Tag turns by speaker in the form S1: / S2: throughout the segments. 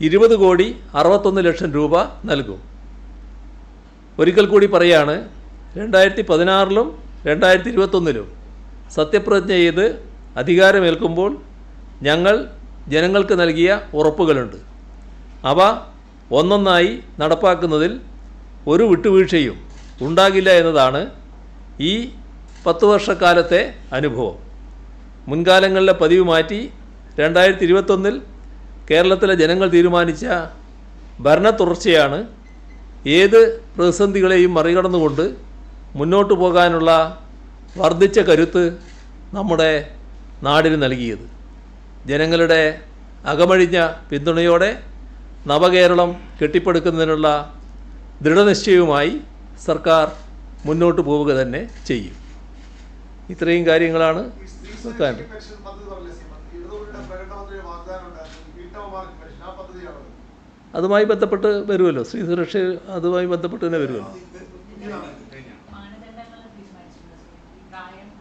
S1: ഇരുപത് കോടി അറുപത്തൊന്ന് ലക്ഷം രൂപ നൽകും. ഒരിക്കൽ കൂടി പറയാണ് രണ്ടായിരത്തി പതിനാറിലും രണ്ടായിരത്തി ഇരുപത്തൊന്നിലും സത്യപ്രതിജ്ഞ ചെയ്ത് അധികാരമേൽക്കുമ്പോൾ ഞങ്ങൾ ജനങ്ങൾക്ക് നൽകിയ ഉറപ്പുകളുണ്ട്. അവ ഒന്നൊന്നായി നടപ്പാക്കുന്നതിൽ ഒരു വിട്ടുവീഴ്ചയും ഉണ്ടാകില്ല എന്നതാണ് ഈ പത്ത് വർഷക്കാലത്തെ അനുഭവം. മുൻകാലങ്ങളിലെ പതിവ് മാറ്റി രണ്ടായിരത്തി ഇരുപത്തൊന്നിൽ കേരളത്തിലെ ജനങ്ങൾ തീരുമാനിച്ച ഭരണ തുടർച്ചയാണ് ഏത് പ്രതിസന്ധികളെയും മറികടന്നുകൊണ്ട് മുന്നോട്ട് പോകാനുള്ള വർദ്ധിച്ച കരുത്ത് നമ്മുടെ നാടിന് നൽകിയത്. ജനങ്ങളുടെ അകമഴിഞ്ഞ പിന്തുണയോടെ നവകേരളം കെട്ടിപ്പടുക്കുന്നതിനുള്ള ദൃഢനിശ്ചയവുമായി സർക്കാർ മുന്നോട്ട് പോവുക തന്നെ ചെയ്യും. ഇത്രയും കാര്യങ്ങളാണ്
S2: ഈ
S1: അതുമായി ബന്ധപ്പെട്ട് വരുമല്ലോ. സ്ത്രീ സുരക്ഷ അതുമായി ബന്ധപ്പെട്ട് തന്നെ വരുമല്ലോ.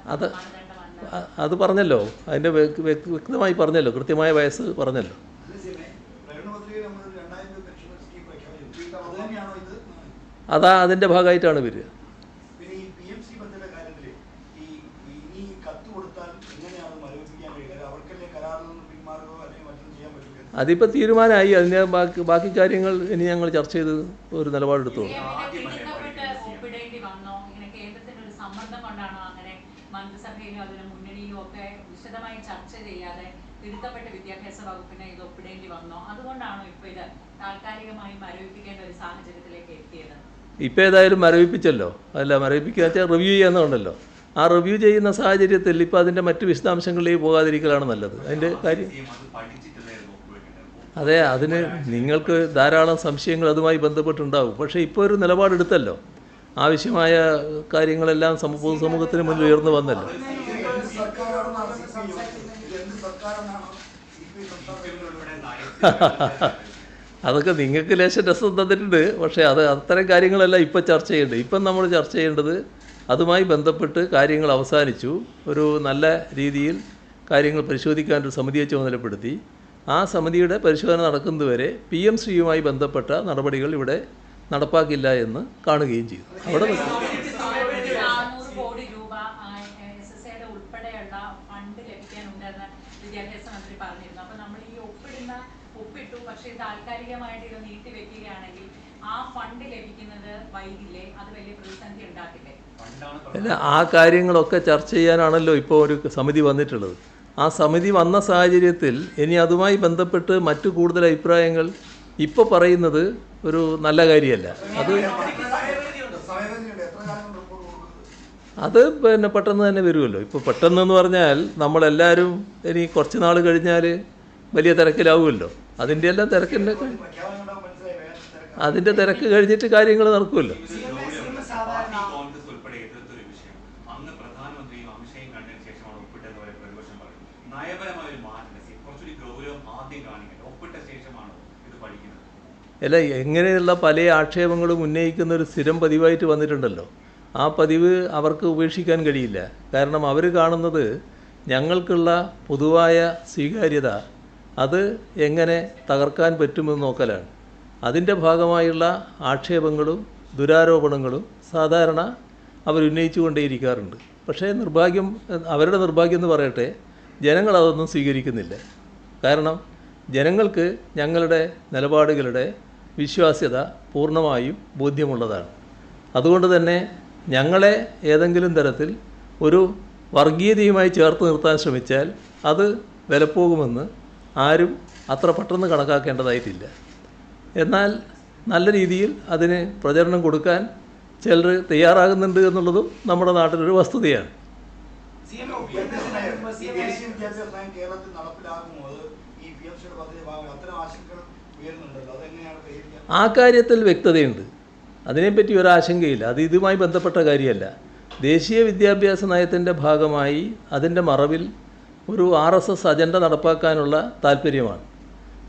S1: അത് അത് പറഞ്ഞല്ലോ. അതിന്റെ വ്യക്ത- വ്യക്ത- വ്യക്തമായി പറഞ്ഞല്ലോ. കൃത്യമായ വയസ്സ് പറഞ്ഞല്ലോ.
S3: അത്
S1: അതിന്റെ ഭാഗമായിട്ടാണ് വരിക.
S3: കൊടുത്താൽ എങ്ങനെയാണ് അവർക്കല്ലേ കരാറിൽ നിന്ന് പിന്മാറുകയോ അല്ലെങ്കിൽ മറ്റൊന്നും ചെയ്യാൻ
S1: അതിപ്പോൾ തീരുമാനമായി അതിന്റെ ബാക്കി ബാക്കി കാര്യങ്ങൾ ഇനി ഞങ്ങൾ ചർച്ച ചെയ്ത് ഒരു നിലപാടെടുത്തോളൂ
S4: ഇങ്ങനെ തിടുക്കപ്പെട്ട് ഒപ്പിടേണ്ടി വന്നോ കേന്ദ്രത്തിന്റെ ഒരു സമ്മർദ്ദം കൊണ്ടാണോ അങ്ങനെ മന്ത്രിസഭയിലും അതിന് മുന്നണിയിലും ഒക്കെ വിശദമായി ചർച്ച ചെയ്യാതെ തിരുത്തപ്പെട്ട വിദ്യാഭ്യാസ വകുപ്പിനെ ഇത് ഒപ്പിടേണ്ടി വന്നോ അതുകൊണ്ടാണോ ഇപ്പൊ ഇത് താൽക്കാലികമായി മരവിപ്പിക്കേണ്ട ഒരു സാഹചര്യത്തിലേക്ക് എത്തിയത്
S1: ഇപ്പോൾ ഏതായാലും മരവിപ്പിച്ചല്ലോ അല്ല മരവിപ്പിക്കുക വെച്ചാൽ റിവ്യൂ ചെയ്യാന്നുണ്ടല്ലോ ആ റിവ്യൂ ചെയ്യുന്ന സാഹചര്യത്തിൽ ഇപ്പോൾ അതിന്റെ മറ്റു വിശദാംശങ്ങളിലേക്ക് പോകാതിരിക്കലാണ് നല്ലത് അതിന്റെ കാര്യം
S5: അത്
S1: അതിന് നിങ്ങൾക്ക് ധാരാളം സംശയങ്ങൾ അതുമായി ബന്ധപ്പെട്ടുണ്ടാവും. പക്ഷേ ഇപ്പോൾ ഒരു നിലപാടെടുത്തല്ലോ. ആവശ്യമായ കാര്യങ്ങളെല്ലാം സമൂഹ സമൂഹത്തിന് മുന്നിൽ ഉയർന്നു വന്നല്ലോ. അതൊക്കെ നിങ്ങൾക്ക് ലേശം രസം തന്നിട്ടുണ്ട്. പക്ഷേ അത് അത്തരം കാര്യങ്ങളെല്ലാം ഇപ്പം ചർച്ച ചെയ്യേണ്ടത് ഇപ്പം നമ്മൾ ചർച്ച ചെയ്യേണ്ടത് അതുമായി ബന്ധപ്പെട്ട് കാര്യങ്ങൾ അവസാനിച്ചു. ഒരു നല്ല രീതിയിൽ കാര്യങ്ങൾ പരിശോധിക്കാൻ ഒരു സമിതിയെ ചുമതലപ്പെടുത്തി. ആ സമിതിയുടെ പരിശോധന നടക്കുന്നതുവരെ പി എം ശ്രീയുമായി ബന്ധപ്പെട്ട നടപടികൾ ഇവിടെ നടപ്പാക്കില്ല എന്ന് കാണുകയും ചെയ്തു. അവിടെ
S4: ഒപ്പിട്ടു. പക്ഷേ താൽക്കാലികമായിട്ട് ഇത് ആ ഫണ്ട് ലഭിക്കുന്നത് വൈകില്ലേ? അത് വലിയ പ്രതിസന്ധി ഉണ്ടാക്കില്ലേ?
S1: അല്ല ആ കാര്യങ്ങളൊക്കെ ചർച്ച ചെയ്യാനാണല്ലോ ഇപ്പോൾ ഒരു സമിതി വന്നിട്ടുള്ളത്. ആ സമിതി വന്ന സാഹചര്യത്തിൽ ഇനി അതുമായി ബന്ധപ്പെട്ട് മറ്റു കൂടുതൽ അഭിപ്രായങ്ങൾ ഇപ്പോൾ പറയുന്നത് ഒരു നല്ല കാര്യമല്ല. അത് അത് പിന്നെ പെട്ടെന്ന് തന്നെ വരുമല്ലോ. ഇപ്പോൾ പെട്ടെന്നെന്ന് പറഞ്ഞാൽ നമ്മളെല്ലാവരും ഇനി കുറച്ച് നാൾ കഴിഞ്ഞാൽ വലിയ തിരക്കിലാവുമല്ലോ. അതിന്റെ എല്ലാം
S3: തിരക്കിന്റെ
S1: അതിന്റെ തിരക്ക് കഴിഞ്ഞിട്ട് കാര്യങ്ങൾ നടക്കുമല്ലോ. അല്ല? എങ്ങനെയുള്ള പല ആക്ഷേപങ്ങളും ഉന്നയിക്കുന്ന ഒരു സ്ഥിരം പതിവായിട്ട് വന്നിട്ടുണ്ടല്ലോ. ആ പതിവ് അവർക്ക് ഉപേക്ഷിക്കാൻ കഴിയില്ല. കാരണം അവർ കാണുന്നത് ഞങ്ങൾക്കുള്ള പൊതുവായ സ്വീകാര്യത അത് എങ്ങനെ തകർക്കാൻ പറ്റുമെന്ന് നോക്കലാണ്. അതിന്റെ ഭാഗമായുള്ള ആക്ഷേപങ്ങളും ദുരാരോപണങ്ങളും സാധാരണ അവർ ഉന്നയിച്ചുകൊണ്ടേയിരിക്കാറുണ്ട് പക്ഷേ നിർഭാഗ്യം അവരുടെ നിർഭാഗ്യം എന്ന് പറയട്ടെ ജനങ്ങൾ അതൊന്നും സ്വീകരിക്കുന്നില്ല. കാരണം ജനങ്ങൾക്ക് ഞങ്ങളുടെ നിലപാടുകളുടെ വിശ്വാസ്യത പൂർണമായും ബോധ്യമുള്ളതാണ്. അതുകൊണ്ട് തന്നെ ഞങ്ങളെ ഏതെങ്കിലും തരത്തിൽ ഒരു വർഗീയതയുമായി ചേർത്ത് നിർത്താൻ ശ്രമിച്ചാൽ അത് വിലപ്പോകുമെന്ന് ആരും അത്ര പെട്ടെന്ന് കണക്കാക്കേണ്ടതായിട്ടില്ല. എന്നാൽ നല്ല രീതിയിൽ അതിന് പ്രചരണം കൊടുക്കാൻ ചിലർ തയ്യാറാകുന്നുണ്ട് എന്നുള്ളതും നമ്മുടെ നാട്ടിലൊരു വസ്തുതയാണ്
S3: വിദ്യാഭ്യാസ നയം ഈ ദേശീയ വിദ്യാഭ്യാസ നയം കേരളത്തിൽ നടപ്പിലാകുമോ അത് ഈ പി എം സിയുടെ പദ്ധതി ഭാഗം അത്തരം ആശങ്കകൾ ഉയരുന്നുണ്ടല്ലോ അതെങ്ങനെയാണ് പരിഹരിക്കാൻ
S1: ആ കാര്യത്തിൽ വ്യക്തതയുണ്ട്. അതിനെപ്പറ്റി ഒരാശങ്കയില്ല. അത് ഇതുമായി ബന്ധപ്പെട്ട കാര്യമല്ല. ദേശീയ വിദ്യാഭ്യാസ നയത്തിന്റെ ഭാഗമായി അതിന്റെ മറവിൽ ഒരു ആർ എസ് എസ് അജണ്ട നടപ്പാക്കാനുള്ള താല്പര്യമാണ്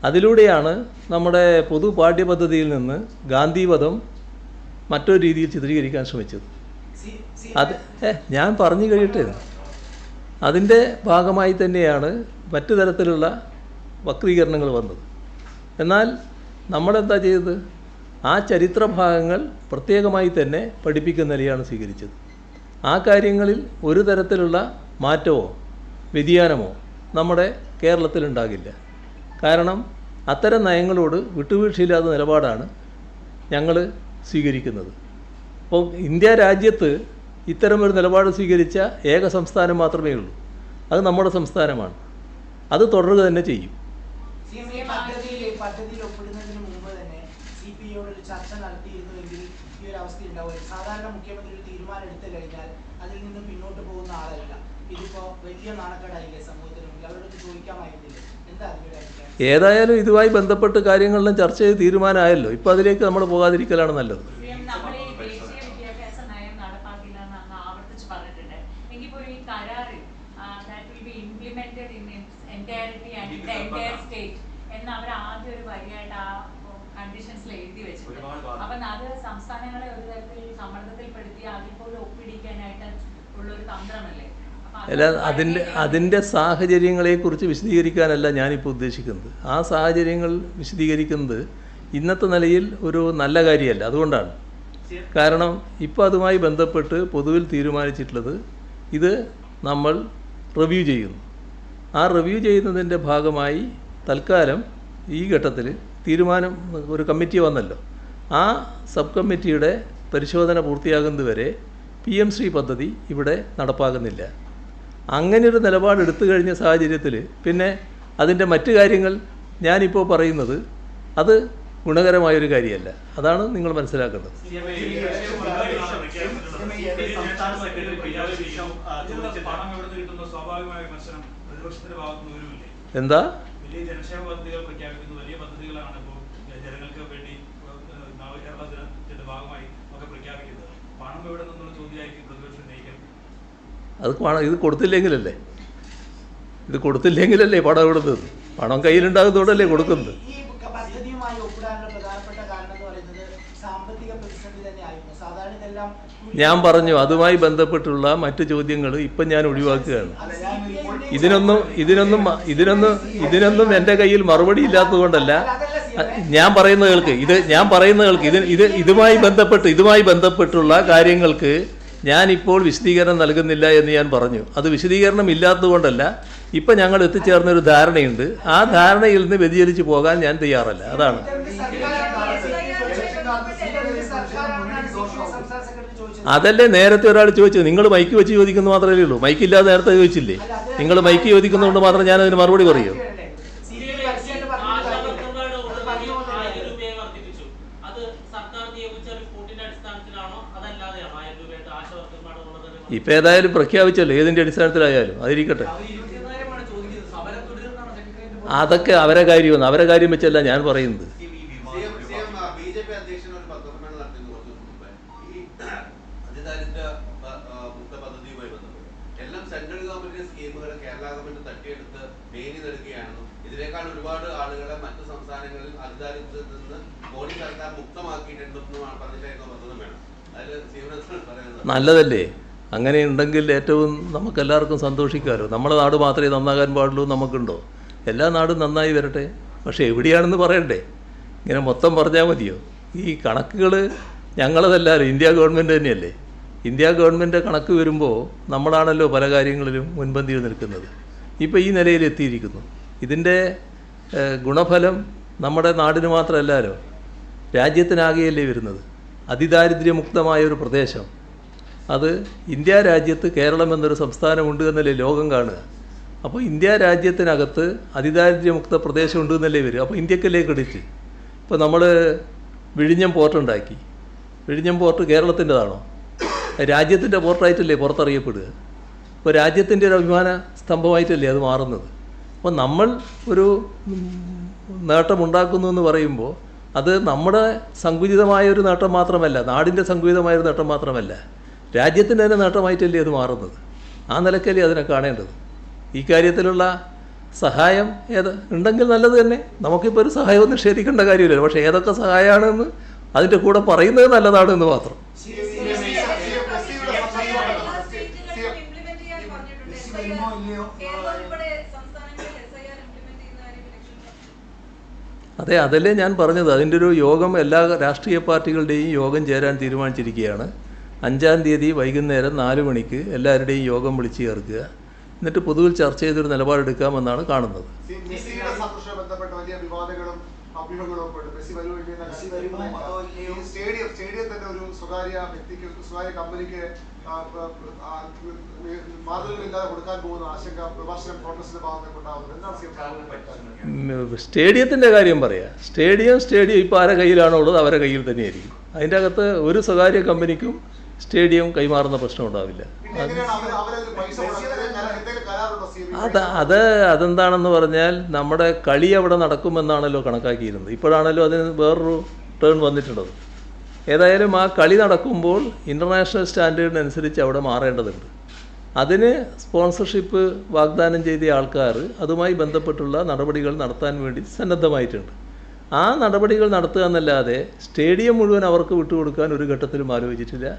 S1: അതിലൂടെയാണ് നമ്മുടെ പൊതു പാഠ്യപദ്ധതിയിൽ നിന്ന് ഗാന്ധിവധം മറ്റൊരു രീതിയിൽ ചിത്രീകരിക്കാൻ ശ്രമിച്ചത്. അത് ഏ ഞാൻ പറഞ്ഞു കഴിയട്ടെ. അതിന്റെ ഭാഗമായി തന്നെയാണ് മറ്റു തരത്തിലുള്ള വക്രീകരണങ്ങൾ വന്നത്. എന്നാൽ നമ്മളെന്താ ചെയ്തത്? ആ ചരിത്ര ഭാഗങ്ങൾ പ്രത്യേകമായി തന്നെ പഠിപ്പിക്കുന്ന നിലയാണ് സ്വീകരിച്ചത്. ആ കാര്യങ്ങളിൽ ഒരു തരത്തിലുള്ള മാറ്റമോ വ്യതിയാനമോ നമ്മുടെ കേരളത്തിലുണ്ടാകില്ല കാരണം അത്തരം നയങ്ങളോട് വിട്ടുവീഴ്ചയില്ലാത്ത നിലപാടാണ് ഞങ്ങൾ സ്വീകരിക്കുന്നത്. അപ്പോൾ ഇന്ത്യ രാജ്യത്ത് ഇത്തരമൊരു നിലപാട് സ്വീകരിച്ച ഏക സംസ്ഥാനം മാത്രമേ ഉള്ളൂ. അത് നമ്മുടെ സംസ്ഥാനമാണ്. അത് തുടരുക തന്നെ ചെയ്യും
S6: സി എം ഈ പദ്ധതിയിൽ പദ്ധതിയിൽ ഒപ്പിടുന്നതിന് മുമ്പ് തന്നെ സി പി ഐയോട് ഒരു ചർച്ച നടത്തിയിരുന്നുവെങ്കിൽ ഈ ഒരു അവസ്ഥ സാധാരണ മുഖ്യമന്ത്രി ഒരു തീരുമാനം എടുത്തു കഴിഞ്ഞാൽ അതിൽ നിന്ന് പിന്നോട്ട് പോകുന്ന ആളല്ല. ഇതിപ്പോ വലിയ നാണക്കേടായില്ലേ സമൂഹത്തിന് മുന്നിൽ. അവരോട് ചോദിക്കാമായിരുന്നില്ലേ? എന്താ അതിന്റെ അഭിപ്രായം?
S1: ഏതായാലും ഇതുമായി ബന്ധപ്പെട്ട് കാര്യങ്ങളെല്ലാം ചർച്ച ചെയ്ത് തീരുമാനമായല്ലോ. ഇപ്പൊ അതിലേക്ക് നമ്മൾ പോകാതിരിക്കലാണ് നല്ലത്.
S4: എന്ന് അവർ ആദ്യം ഒരു വരിയായിട്ട് ആ കണ്ടീഷൻസിൽ എഴുതി വെച്ചിട്ടുണ്ട്. അപ്പൊ അത് സംസ്ഥാനങ്ങളെ ഒരു തരത്തിൽ സമ്മർദ്ദത്തിൽപ്പെടുത്തി അതിൽ പോലും ഒപ്പിടിക്കാനായിട്ട് ഉള്ള ഒരു തന്ത്രമല്ലേ
S1: അല്ല അതിന്റെ അതിന്റെ സാഹചര്യങ്ങളെക്കുറിച്ച് വിശദീകരിക്കാനല്ല ഞാനിപ്പോൾ ഉദ്ദേശിക്കുന്നത്. ആ സാഹചര്യങ്ങൾ വിശദീകരിക്കുന്നത് ഇന്നത്തെ നിലയിൽ ഒരു നല്ല കാര്യമല്ല അതുകൊണ്ടാണ്. കാരണം ഇപ്പോൾ അതുമായി ബന്ധപ്പെട്ട് പൊതുവിൽ തീരുമാനിച്ചിട്ടുള്ളത് ഇത് നമ്മൾ റിവ്യൂ ചെയ്യുന്നു. ആ റിവ്യൂ ചെയ്യുന്നതിന്റെ ഭാഗമായി തൽക്കാലം ഈ ഘട്ടത്തിൽ തീരുമാനം ഒരു കമ്മിറ്റി വന്നല്ലോ. ആ സബ് കമ്മിറ്റിയുടെ പരിശോധന പൂർത്തിയാകുന്നതുവരെ പി എം ശ്രീ പദ്ധതി ഇവിടെ നടപ്പാകുന്നില്ല. അങ്ങനെയൊരു നിലപാടെടുത്തു കഴിഞ്ഞ സാഹചര്യത്തിൽ പിന്നെ അതിന്റെ മറ്റു കാര്യങ്ങൾ ഞാനിപ്പോൾ പറയുന്നത് അത് ഗുണകരമായൊരു കാര്യമല്ല. അതാണ് നിങ്ങൾ മനസ്സിലാക്കേണ്ടത്
S7: സംസ്ഥാന
S1: അത് പണം ഇത് കൊടുത്തില്ലെങ്കിലല്ലേ? ഇത് കൊടുത്തില്ലെങ്കിലല്ലേ പണം കൊടുത്തത് പണം കയ്യിലുണ്ടാകുന്നതോടല്ലേ കൊടുക്കുന്നത്?
S6: ഈ പദ്ധതിയുമായി ഒപ്പിടാനുള്ള പ്രധാനപ്പെട്ട കാരണം പറയുന്നത് സാമ്പത്തിക പ്രതിസന്ധി തന്നെ ആയിരുന്നു സാധാരണ ഇതെല്ലാം
S1: ഞാൻ പറഞ്ഞു അതുമായി ബന്ധപ്പെട്ടുള്ള മറ്റു ചോദ്യങ്ങൾ ഇപ്പം ഞാൻ ഒഴിവാക്കുകയാണ്. ഇതിനൊന്നും ഇതിനൊന്നും ഇതിനൊന്നും ഇതിനൊന്നും എന്റെ കയ്യിൽ മറുപടി ഇല്ലാത്തതുകൊണ്ടല്ല ഞാൻ പറയുന്ന കേൾക്ക് ഇത് ഞാൻ പറയുന്ന കേൾക്ക് ഇത് ഇത് ഇതുമായി ബന്ധപ്പെട്ട് ഇതുമായി ബന്ധപ്പെട്ടുള്ള കാര്യങ്ങൾക്ക് ഞാനിപ്പോൾ വിശദീകരണം നൽകുന്നില്ല എന്ന് ഞാൻ പറഞ്ഞു. അത് വിശദീകരണം ഇല്ലാത്തതുകൊണ്ടല്ല ഇപ്പം ഞങ്ങൾ എത്തിച്ചേർന്ന ഒരു ധാരണയുണ്ട്. ആ ധാരണയിൽ നിന്ന് വ്യതിചലിച്ച് പോകാൻ ഞാൻ തയ്യാറല്ല. അതാണ്. അതല്ലേ നേരത്തെ ഒരാൾ ചോദിച്ചത്. നിങ്ങൾ മൈക്ക് വെച്ച് ചോദിക്കുന്നത് മാത്രമേ ഉള്ളൂ. മൈക്കില്ലാതെ നേരത്തെ ചോദിച്ചില്ലേ? നിങ്ങൾ മൈക്ക് ചോദിക്കുന്നതുകൊണ്ട് മാത്രം ഞാൻ അതിന് മറുപടി പറയൂ? ഇപ്പം ഏതായാലും പ്രഖ്യാപിച്ചല്ലോ ഏതിന്റെ അടിസ്ഥാനത്തിലായാലും. അതിരിക്കട്ടെ. അതൊക്കെ അവരെ കാര്യമാണ്. അവരെ കാര്യം വെച്ചല്ല ഞാൻ പറയുന്നത്.
S2: ഇതിനേക്കാൾ ഒരുപാട് ആളുകളെ മറ്റു പറയുന്നത്
S1: നല്ലതല്ലേ? അങ്ങനെ ഉണ്ടെങ്കിൽ ഏറ്റവും നമുക്കെല്ലാവർക്കും സന്തോഷിക്കാമല്ലോ നമ്മുടെ നാട് മാത്രമേ നന്നാകാൻ പാടുള്ളൂ നമുക്കുണ്ടോ? എല്ലാ നാടും നന്നായി വരട്ടെ. പക്ഷേ എവിടെയാണെന്ന് പറയണ്ടേ? ഇങ്ങനെ മൊത്തം പറഞ്ഞാൽ മതിയോ? ഈ കണക്കുകൾ ഞങ്ങളതല്ലല്ലോ ഇന്ത്യ ഗവൺമെന്റ് തന്നെയല്ലേ? ഇന്ത്യ ഗവൺമെന്റ് കണക്ക് വരുമ്പോൾ നമ്മളാണല്ലോ പല കാര്യങ്ങളിലും മുൻപന്തിയിൽ നിൽക്കുന്നത്. ഇപ്പോൾ ഈ നിലയിൽ എത്തിയിരിക്കുന്നു. ഇതിന്റെ ഗുണഫലം നമ്മുടെ നാടിന് മാത്രമല്ലല്ലോ രാജ്യത്തിനാകെയല്ലേ വരുന്നത്? അതിദാരിദ്ര്യമുക്തമായ ഒരു പ്രദേശം. അത് ഇന്ത്യ രാജ്യത്ത് കേരളം എന്നൊരു സംസ്ഥാനമുണ്ട് എന്നല്ലേ ലോകം കാണുക. അപ്പോൾ ഇന്ത്യ രാജ്യത്തിനകത്ത് അതിദാരിദ്ര്യമുക്ത പ്രദേശം ഉണ്ട് എന്നല്ലേ വരും അപ്പോൾ ഇന്ത്യക്കല്ലേ ക്രെഡിറ്റ് ഇപ്പോൾ നമ്മൾ വിഴിഞ്ഞം പോർട്ട് ഉണ്ടാക്കി. വിഴിഞ്ഞം പോർട്ട് കേരളത്തിന്റെതാണോ? രാജ്യത്തിന്റെ പോർട്ടായിട്ടല്ലേ പുറത്തറിയപ്പെടുക. അപ്പോൾ രാജ്യത്തിന്റെ ഒരു അഭിമാന സ്തംഭമായിട്ടല്ലേ അത് മാറുന്നത്? അപ്പോൾ നമ്മൾ ഒരു നേട്ടമുണ്ടാക്കുന്നു എന്ന് പറയുമ്പോൾ അത് നമ്മുടെ സങ്കുചിതമായ ഒരു നേട്ടം മാത്രമല്ല നാടിന്റെ സങ്കുചിതമായ ഒരു നേട്ടം മാത്രമല്ല. രാജ്യത്തിന്റെ തന്നെ നേട്ടമായിട്ടല്ലേ അത് മാറുന്നത്? ആ നിലക്കല്ലേ അതിനെ കാണേണ്ടത്? ഈ കാര്യത്തിലുള്ള സഹായം ഏത്? ഉണ്ടെങ്കിൽ നല്ലത് തന്നെ. നമുക്കിപ്പോൾ ഒരു സഹായവും നിഷേധിക്കേണ്ട കാര്യമില്ലല്ലോ. പക്ഷേ ഏതൊക്കെ സഹായമാണെന്ന് അതിന്റെ കൂടെ പറയുന്നത് നല്ലതാണ് എന്ന് മാത്രം. അതെ അതല്ലേ ഞാൻ പറഞ്ഞത്. അതിന്റെ ഒരു യോഗം എല്ലാ രാഷ്ട്രീയ പാർട്ടികളുടെയും യോഗം ചേരാൻ തീരുമാനിച്ചിരിക്കുകയാണ്. അഞ്ചാം തീയതി വൈകുന്നേരം നാല് മണിക്ക് എല്ലാവരുടെയും യോഗം വിളിച്ചു ചേർക്കുക. എന്നിട്ട് പൊതുവിൽ ചർച്ച ചെയ്തൊരു നിലപാടെടുക്കാമെന്നാണ് കാണുന്നത്.
S8: സ്റ്റേഡിയത്തിന്റെ
S1: കാര്യം പറയാം. സ്റ്റേഡിയം സ്റ്റേഡിയം ഇപ്പോൾ ആരെ കയ്യിലാണോ ഉള്ളത് അവരെ കയ്യിൽ തന്നെയായിരിക്കും. അതിന്റെ അകത്ത് ഒരു സ്വകാര്യ കമ്പനിക്കും സ്റ്റേഡിയം കൈമാറുന്ന പ്രശ്നം ഉണ്ടാവില്ല. അത് അത് അതെന്താണെന്ന് പറഞ്ഞാൽ നമ്മുടെ കളി അവിടെ നടക്കുമെന്നാണല്ലോ കണക്കാക്കിയിരുന്നത്. ഇപ്പോഴാണല്ലോ അതിന് വേറൊരു ടേൺ വന്നിട്ടുള്ളത്. ഏതായാലും ആ കളി നടക്കുമ്പോൾ ഇന്റർനാഷണൽ സ്റ്റാൻഡേർഡിനനുസരിച്ച് അവിടെ മാറേണ്ടതുണ്ട്. അതിന് സ്പോൺസർഷിപ്പ് വാഗ്ദാനം ചെയ്ത ആൾക്കാർ അതുമായി ബന്ധപ്പെട്ടുള്ള നടപടികൾ നടത്താൻ വേണ്ടി സന്നദ്ധമായിട്ടുണ്ട്. ആ നടപടികൾ നടത്തുക എന്നല്ലാതെ സ്റ്റേഡിയം മുഴുവൻ അവർക്ക് വിട്ടുകൊടുക്കാൻ ഒരു ഘട്ടത്തിലും ആലോചിച്ചിട്ടില്ല.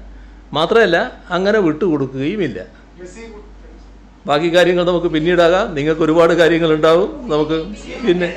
S1: മാത്രമല്ല അങ്ങനെ വിട്ടുകൊടുക്കുകയുമില്ല. ബാക്കി കാര്യങ്ങൾ നമുക്ക് പിന്നീടാകാം. നിങ്ങൾക്ക് ഒരുപാട് കാര്യങ്ങൾ ഉണ്ടാവും നമുക്ക് പിന്നെ